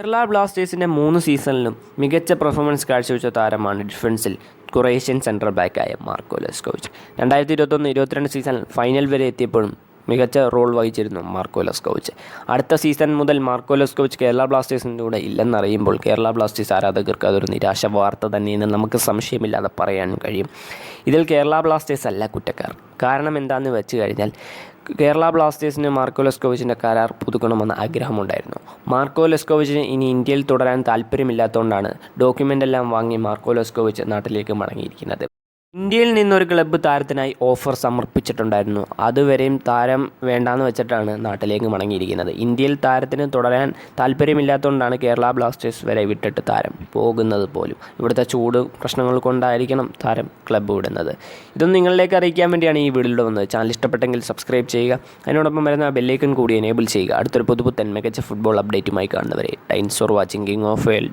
കേരള ബ്ലാസ്റ്റേഴ്സിന്റെ മൂന്ന് സീസണിലും മികച്ച പെർഫോമൻസ് കാഴ്ചവെച്ച താരമാണ് ഡിഫൻസിൽ കുറേഷ്യൻ സെൻട്രൽ ബാക്കായ മാർക്കോ ലെസ്കോവിച്ച്. രണ്ടായിരത്തി ഇരുപത്തൊന്ന് ഇരുപത്തിരണ്ട് സീസണിൽ ഫൈനൽ വരെ എത്തിയപ്പോഴും മികച്ച റോൾ വഹിച്ചിരുന്നു മാർക്കോ ലെസ്കോവിച്ച്. അടുത്ത സീസൺ മുതൽ മാർക്കോ ലെസ്കോവിച്ച് കേരള ബ്ലാസ്റ്റേഴ്സിന്റെ കൂടെ ഇല്ലെന്നറിയുമ്പോൾ കേരള ബ്ലാസ്റ്റേഴ്സ് ആരാധകർക്ക് അതൊരു നിരാശ വാർത്ത തന്നെയെന്ന് നമുക്ക് സംശയമില്ലാതെ പറയാൻ കഴിയും. ഇതിൽ കേരള ബ്ലാസ്റ്റേഴ്സ് അല്ല കുറ്റക്കാർ. കാരണം എന്താണെന്ന് വെച്ച് കഴിഞ്ഞാൽ കേരള ബ്ലാസ്റ്റേഴ്സിന് മാർക്കോ ലെസ്കോവിച്ചിന്റെ കരാർ പുതുക്കണമെന്ന് ആഗ്രഹമുണ്ടായിരുന്നു. മാർക്കോ ലെസ്കോവിച്ചിന് ഇനി ഇന്ത്യയിൽ തുടരാൻ താല്പര്യമില്ലാത്തതുകൊണ്ടാണ് ഡോക്യുമെന്റ് എല്ലാം വാങ്ങി മാർക്കോ ലെസ്കോവിച്ച് നാട്ടിലേക്ക് മടങ്ങിയിരിക്കുന്നത്. ഇന്ത്യയിൽ നിന്നൊരു ക്ലബ്ബ് താരത്തിനായി ഓഫർ സമർപ്പിച്ചിട്ടുണ്ടായിരുന്നു. അതുവരെയും താരം വേണ്ടാന്ന് വെച്ചിട്ടാണ് നാട്ടിലേക്ക് മടങ്ങിയിരിക്കുന്നത്. ഇന്ത്യയിൽ താരത്തിന് തുടരാൻ താല്പര്യമില്ലാത്തതുകൊണ്ടാണ് കേരള ബ്ലാസ്റ്റേഴ്സ് വരെ വിട്ടിട്ട് താരം പോകുന്നത് പോലും. ഇവിടുത്തെ ചൂട് പ്രശ്നങ്ങൾ കൊണ്ടായിരിക്കണം താരം ക്ലബ്ബ് വിടുന്നത്. ഇതൊന്നും നിങ്ങളിലേക്ക് അറിയിക്കാൻ വേണ്ടിയാണ് ഈ വീഡിയോ വന്നത്. ചാനൽ ഇഷ്ടപ്പെട്ടെങ്കിൽ സബ്സ്ക്രൈബ് ചെയ്യുക. അതിനോടൊപ്പം വരുന്ന ബെല്ലൈക്കൺ കൂടി എനേബിൾ ചെയ്യുക. അടുത്തൊരു പുതുപുത്തൻ മികച്ച ഫുട്ബോൾ അപ്ഡേറ്റുമായി കാണുന്നവരെ. Times for watching king of world